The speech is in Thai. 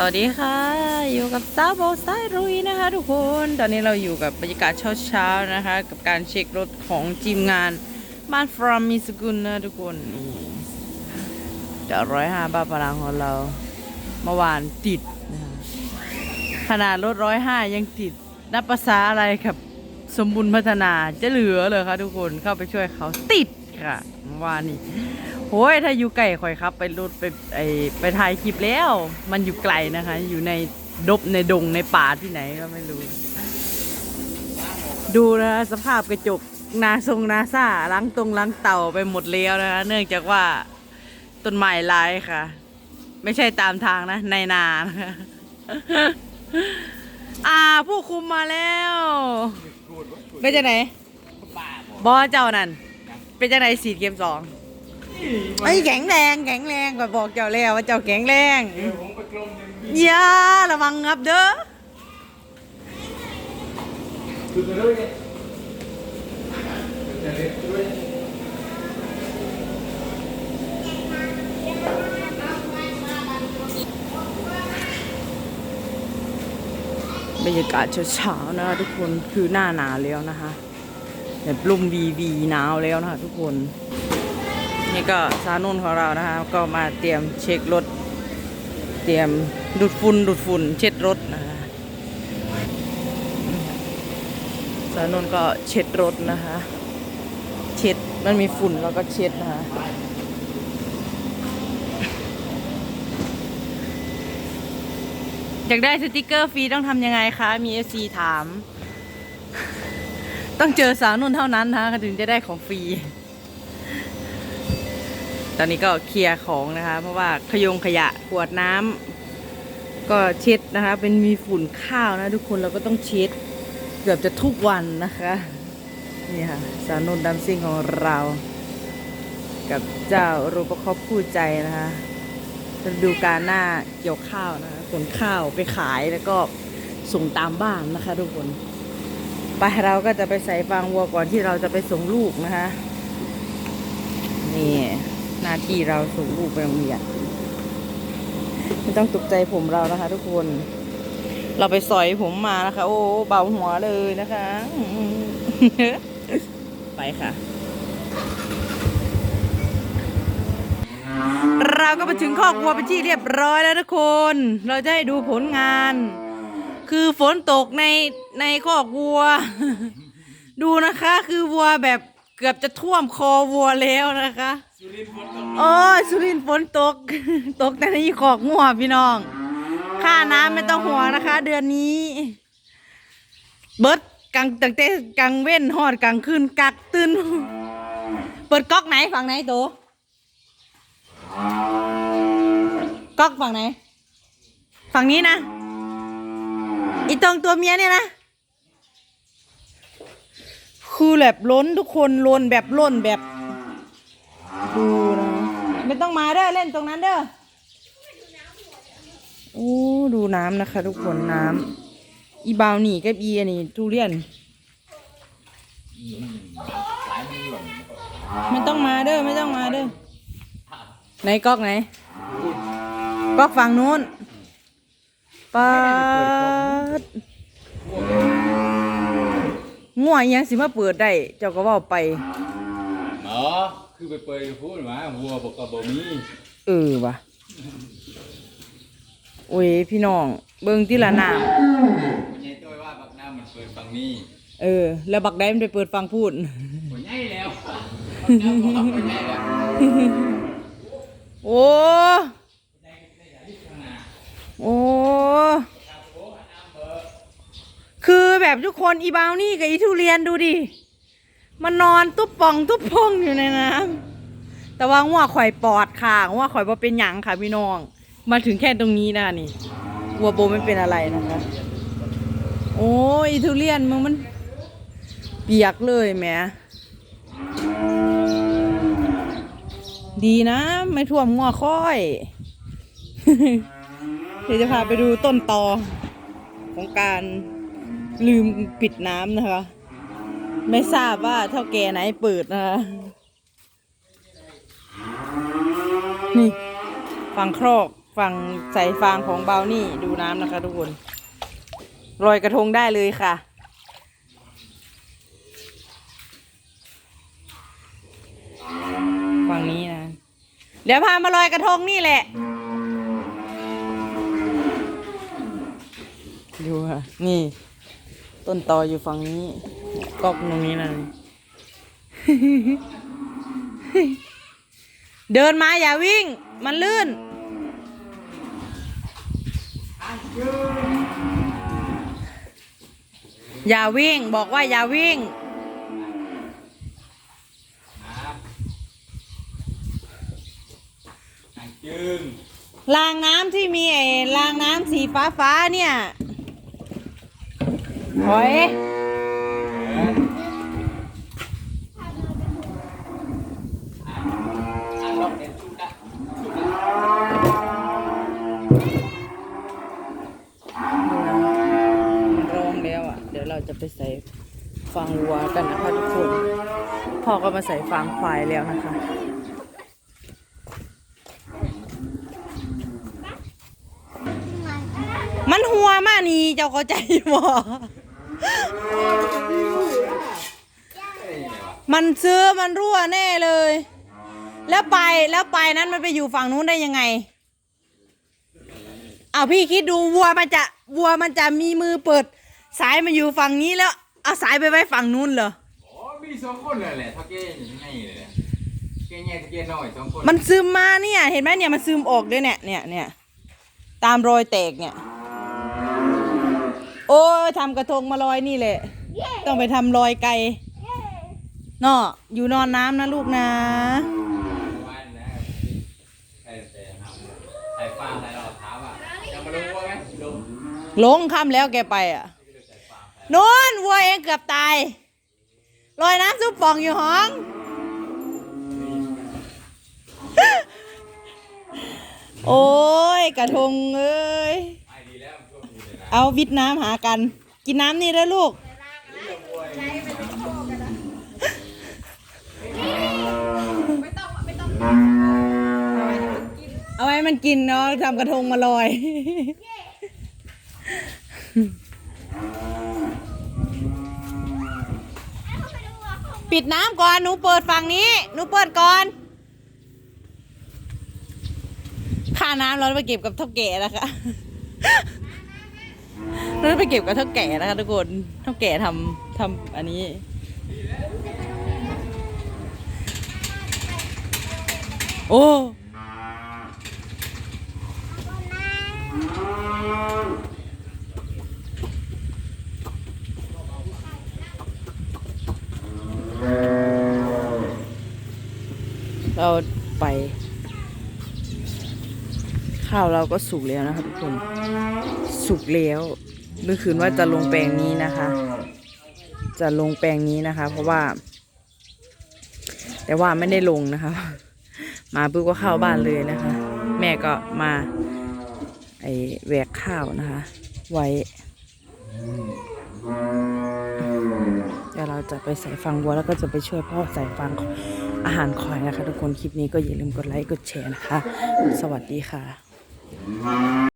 สวัสดีค่ะ อยู่กับซาโบไซรุยนะคะ ทุกคนตอนนี้เราอยู่กับบรรยากาศเช้าๆนะคะ กับการเช็ครถของทีมงานบ้านฟรอมมิสกุลนะทุกคนเดี๋ยวร้อยห้าบาทพลังของเราเมื่อวานติดนะคะขนาดรถร้อยห้ายังติด นับภาษาอะไรครับ สมบูรณ์พัฒนาจะเหลือเลยคะทุกคนเข้าไปช่วยเขาติดค่ะเมื่อวานนี้ โอ้ยถ้าอยู่ไกลข่อยครับ ไปรถไปไอไปถ่ายคลิปแล้ว มันอยู่ไกลนะคะ อยู่ในดบในดงในป่าที่ไหนก็ไม่รู้ ดูนะสภาพกระจกนาทรงนาซาล้างตรงล้างเต่าไปหมดแล้วนะคะเนื่องจากว่าต้นไม้ลายค่ะ ไม่ใช่ตามทางนะ ในนานะคะอ่าผู้คุมมาแล้วเป็นจังไหนบอเจ้านั่นเป็นจังไหนสีเกมสอง ไอ้ยแข็งแรงแข็งแรงก็บอกเจ้าแล้วว่าเจ้าแข็งแรงอย่าระวังงับเด้อคือไปด้วยเนี่ยจะเล็กด้วยบรรยากาศเช้าๆนะคะทุกคนคือหน้าหนาวแล้วนะคะแบบลมวีวีหนาวแล้วนะคะทุกคน นี่ก็สานุ่นของเรานะคะ ก็มาเตรียมเช็ครถ เตรียมดูดฝุ่นดูดฝุ่นเช็ดรถนะคะสานุ่นก็เช็ดรถนะคะ เช็ดมันมีฝุ่นแล้วก็เช็ดนะคะอยากได้สติกเกอร์ฟรีต้องทำยังไงคะ มีเอซีถาม ต้องเจอสาวนุ่นเท่านั้นนะคะถึงจะได้ของฟรี ตอนนี้ก็เคลียร์ของนะคะ เพราะว่าขยงขยะขวดน้ำก็เช็ดนะคะ เป็นมีฝุ่นข้าวนะทุกคนเราก็ต้องเช็ดเกือบจะทุกวันนะคะนี่ค่ะสาวนุ่นดัมซิ่งของเรา กับเจ้ารูปคอบคู่ใจนะคะฤดูการหน้าเกี่ยวข้าวนะคะขนข้าวไปขายแล้วก็ส่งตามบ้านนะคะทุกคนไปเราก็จะไปใส่ฟางวัวก่อนที่เราจะไปส่งลูกนะคะนี่ น้าที่เราส่งลูกไปโรงเรียนไม่ต้องตกใจผมเรานะคะ ทุกคน เราไปสอยผมมานะคะ โอ้เบาหัวเลยนะคะ ไปค่ะ เราก็มาถึงคอกวัวเป็นที่เรียบร้อยแล้วทุกคน เราจะให้ดูผลงาน คือฝนตกในในคอกวัว ดูนะคะ คือวัวแบบเกือบจะท่วมคอวัวแล้วนะคะ โอ้ยสุรินทร์ฝนตก ตกแต่ในคอกงัวพี่น้อง ค่าน้ำไม่ต้องห่วงนะคะ เดือนนี้ เบิดกลางตั้งแต่กลางเว้นหอดกลางคืนกักตื่นเปิดก๊อกไหนฝั่งไหนโตก๊อกฝั่งไหน ฝั่งนี้นะอีตรงตัวเมียเนี่ยนะคือแบบล้นทุกคนล้นแบบล้นแบบ ต้องมาเด้อเล่นตรงนั้นเด้อโอ้ดูน้ำนะคะ ทุกคนน้ำอีบาวนี่กับอีอันนี้ทุเรียนมันหล่นไม่ต้องมาเด้อไม่ต้องมาเด้อไหนก๊อกไหนก๊อกฝั่งนู้นปัดง่วงยังสิมาเปิดได้ เจ้าก็ว่าไปเนาะ คือไปเปิดพูดมาวัวบอกกับบ่มีเออวะโอ้ยพี่น้อง เบิ่งที่ละน้ไม่ใช่ตัวว่าบักน้ำมันเปิดฝั่งนี้ำเออ แล้วบักได้มันไปเปิดฟังพูดบ่ใหญ่แล้วบักน้ำบอกบ่ใหญ่แล้วโอ้ โอ้ คือแบบทุกคนอีบาวนี่กับอีทุเรียนดูดิ มันนอนตุ๊บป่องตุ๊บพองอยู่ในน้ำแต่ว่างัวข่อยปอดค่ะงัวข่อยบ่เป็นหยังค่ะพี่น้อง มาถึงแค่ตรงนี้นะนี่วัวโบไม่เป็นอะไรนะคะ โอ้ยอีทุเรียนมึงมัน เปียกเลยแหมดีนะ ไม่ท่วมงัวค่อย เดี๋ยวจะพาไปดูต้นตอของการลืมปิดน้ำนะคะ ไม่ทราบว่าเท่าแก่ไหนเปิดนะคะนี่ฝั่งครอกฝั่งใส่ฟางของเบานี่ดูน้ำนะคะทุกคนลอยกระทงได้เลยค่ะ ฝั่งนี้นะ เดี๋ยวพามาลอยกระทงนี่แหละดูค่ะนี่ ต้นตออยู่ฝั่งนี้ ก๊อกตรงนี้นะเดินมาอย่าวิ่ง มันลื่น อย่าวิ่งบอกว่าอย่าวิ่ง จึงรางน้ำที่มีไอ้รางน้ำสีฟ้าฟ้าๆเนี่ยหอย ทางรอบเด่นชุดละ มันร้องแล้วอะ เดี๋ ยวเราจะไปใส่ฟางวัวกันนะคะทุกคนพ่อก็มาใส่ฟางควายแล้วนะคะ มันหัวมากนี่เจ้าเข้าใจบ่มันซื้อมันรั่วแน่เลย แล้วไปแล้วไปนั้นมันไปอยู่ฝั่งนู้นได้ยังไงเอาพี่คิดดูวัวมันจะวัวมันจะมีมือเปิด สายมาอยู่ฝั่งนี้แล้วเอาสายไปไว้ฝั่งนู้นเหรอโอ้มีสองคนเลยแหละเท่าเก้ยังไงเลยแหละเก้ใหญ่เท่าเก้น้อยสองคนมันซึมมาเนี่ยเห็นไหมเนี่ยมันซึมออกด้วยเนี่ยเนี่ยเนี่ยตามรอยแตกเนี่ย โอ้ยทำกระทงมาลอยนี่แหละ ต้องไปทำรอยไกลเนาะอยู่นอนน้ำนะลูกนะว่านนะใส่แต่ทำใส่ฟางใส่รองเท้าอะจะมาลงวัวไหมลงลงค่ำแล้วแกไปอะ นู้นวัวเองเกือบตายลอยน้ำซุปป่องอยู่ห้อง โอ้ย กระทงเอ้ยไอ้ดีแล้วช่วงนี้เลยนะเอาวิทน้ำหากัน กินน้ำนี่แล้วลูก เอาไว้มันกินเนาะทำกระทงมาลอย ปิดน้ำก่อน หนูเปิดฝั่งนี้ หนูเปิดก่อน ค่าน้ำเราไปเก็บกับเท่าแก่นะคะเราไปเก็บกับเท่าแก่นะคะทุกคน เท่าแก่ทำทำอันนี้ โอ้ เราไป ข้าวเราก็สุกแล้วนะคะทุกคน สุกแล้วเมื่อคืนว่าจะลงแปลงนี้นะคะ จะลงแปลงนี้นะคะ เพราะว่า แต่ว่าไม่ได้ลงนะคะ มาปุ๊บก็เข้าบ้านเลยนะคะ แม่ก็มา ไอแหวกข้าวนะคะ ไว้เดี๋ยวเราจะไปใส่ฟังวัวแล้วก็จะไปช่วยพ่อใส่ฟัง อาหารคอยนะคะ ทุกคนคลิปนี้ก็อย่าลืมกดไลค์กดแชร์นะคะ สวัสดีค่ะ